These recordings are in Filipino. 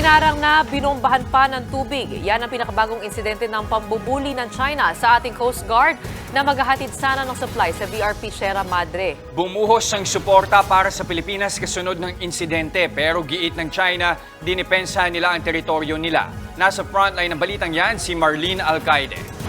Hinarang na binombahan pa ng tubig. Yan ang pinakabagong insidente ng pambubuli ng China sa ating Coast Guard na maghahatid sana ng supply sa VRP Sierra Madre. Bumuhos ang suporta para sa Pilipinas kasunod ng insidente pero giit ng China, dinipensa nila ang teritoryo nila. Nasa frontline ng balitang yan si Marlene Alcaide.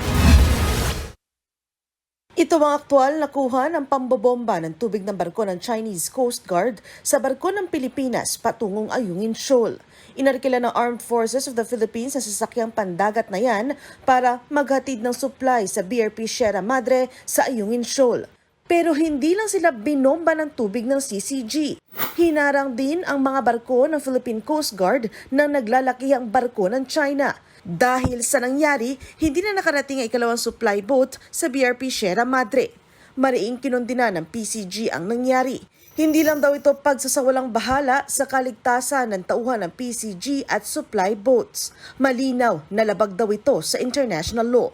Ito ang aktual na kuha ng pambobomba ng tubig ng barko ng Chinese Coast Guard sa barko ng Pilipinas patungong Ayungin Shoal. Inarkila ng Armed Forces of the Philippines sa sasakyang pandagat na yan para maghatid ng supply sa BRP Sierra Madre sa Ayungin Shoal. Pero hindi lang sila binomba ng tubig ng CCG. Hinarang din ang mga barko ng Philippine Coast Guard ng naglalakihang barko ng China. Dahil sa nangyari, hindi na nakarating ang ikalawang supply boat sa BRP Sierra Madre. Mariing kinundina ng PCG ang nangyari. Hindi lang daw ito pagsasawalang bahala sa kaligtasan ng tauhan ng PCG at supply boats. Malinaw na labag daw ito sa international law.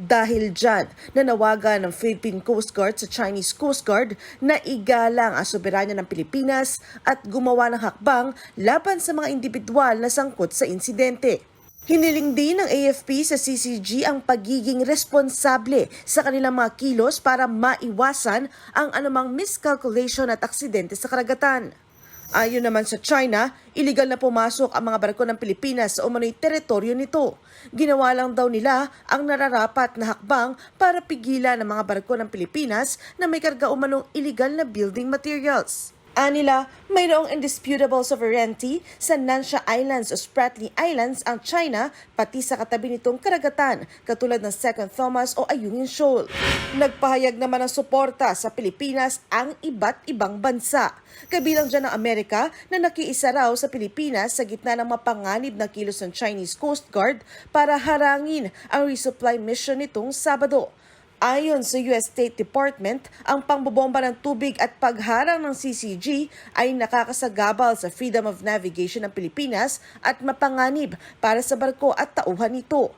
Dahil dyan, nanawagan ng Philippine Coast Guard sa Chinese Coast Guard na igalang ang soberanya ng Pilipinas at gumawa ng hakbang laban sa mga individual na sangkot sa insidente. Hiniling din ng AFP sa CCG ang pagiging responsable sa kanilang mga kilos para maiwasan ang anumang miscalculation at aksidente sa karagatan. Ayon naman sa China, iligal na pumasok ang mga barko ng Pilipinas sa umano'y teritoryo nito. Ginawa lang daw nila ang nararapat na hakbang para pigilan ang mga barko ng Pilipinas na may karga umanong iligal na building materials. Anila, mayroong indisputable sovereignty sa Nansha Islands o Spratly Islands ang China pati sa katabi nitong karagatan katulad ng Second Thomas o Ayungin Shoal. Nagpahayag naman ng suporta sa Pilipinas ang iba't ibang bansa. Kabilang dyan ang Amerika na nakiisa raw sa Pilipinas sa gitna ng mapanganib na kilos ng Chinese Coast Guard para harangin ang resupply mission nitong Sabado. Ayon sa US State Department, ang pangbobomba ng tubig at pagharang ng CCG ay nakakasagabal sa freedom of navigation ng Pilipinas at mapanganib para sa barko at tauhan nito.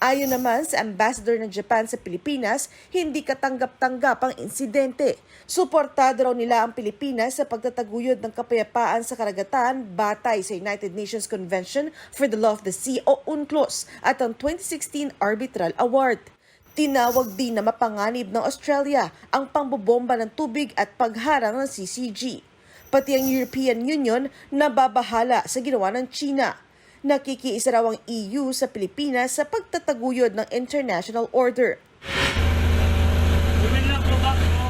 Ayon naman sa ambassador ng Japan sa Pilipinas, hindi katanggap-tanggap ang insidente. Suportado raw nila ang Pilipinas sa pagtataguyod ng kapayapaan sa karagatan batay sa United Nations Convention for the Law of the Sea o UNCLOS at ang 2016 Arbitral Award. Tinawag din na mapanganib ng Australia ang pangbobomba ng tubig at pagharang ng CCG. Pati ang European Union nababahala sa ginawa ng China. Nakikiisa raw ang EU sa Pilipinas sa pagtataguyod ng international order.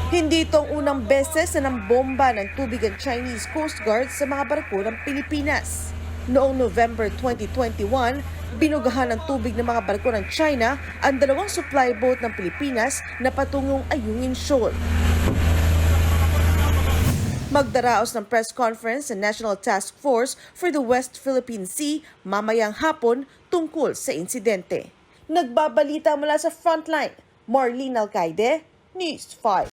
Hindi itong unang beses na nambomba ng tubig ang Chinese Coast Guard sa mga barko ng Pilipinas. Noong November 2021, binugahan ng tubig ng mga barko ng China ang dalawang supply boat ng Pilipinas na patungong Ayungin Shoal. Magdaraos ng press conference sa National Task Force for the West Philippine Sea mamayang hapon tungkol sa insidente. Nagbabalita mula sa frontline, Marlene Alcaide, News 5.